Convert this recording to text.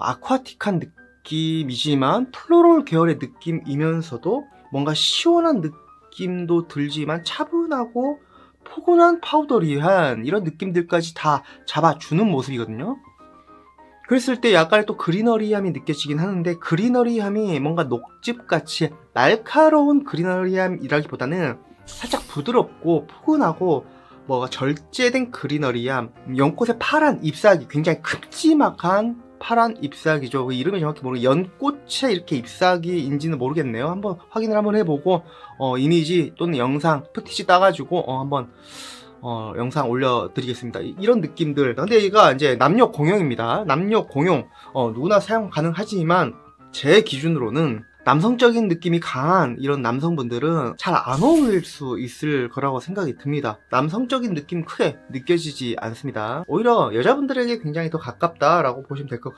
아쿠아틱한 느낌이지만 플로럴 계열의 느낌이면서도 뭔가 시원한 느낌도 들지만 차분하고 포근한 파우더리한 이런 느낌들까지 다 잡아주는 모습이거든요. 그랬을 때 약간 또 그리너리함이 느껴지긴 하는데 그리너리함이 뭔가 녹즙같이 날카로운 그리너리함이라기보다는 살짝 부드럽고 포근하고 뭐가 절제된 그리너리함 연꽃의 파란 잎사귀 굉장히 큼지막한 파란 잎사귀죠 그 이름이 정확히 모르 연꽃의 이렇게 잎사귀인지는 모르겠네요 한번 확인을 한번 해보고 어, 이미지 또는 영상 푸티지 따가지고 어, 한번 어, 영상 올려드리겠습니다. 이- 이런 느낌들. 근데 얘가 이제 남녀 공용입니다. 남녀 공용. 어, 누구나 사용 가능하지만 제 기준으로는 남성적인 느낌이 강한 이런 남성분들은 잘 안 어울릴 수 있을 거라고 생각이 듭니다. 남성적인 느낌 크게 느껴지지 않습니다. 오히려 여자분들에게 굉장히 더 가깝다라고 보시면 될 것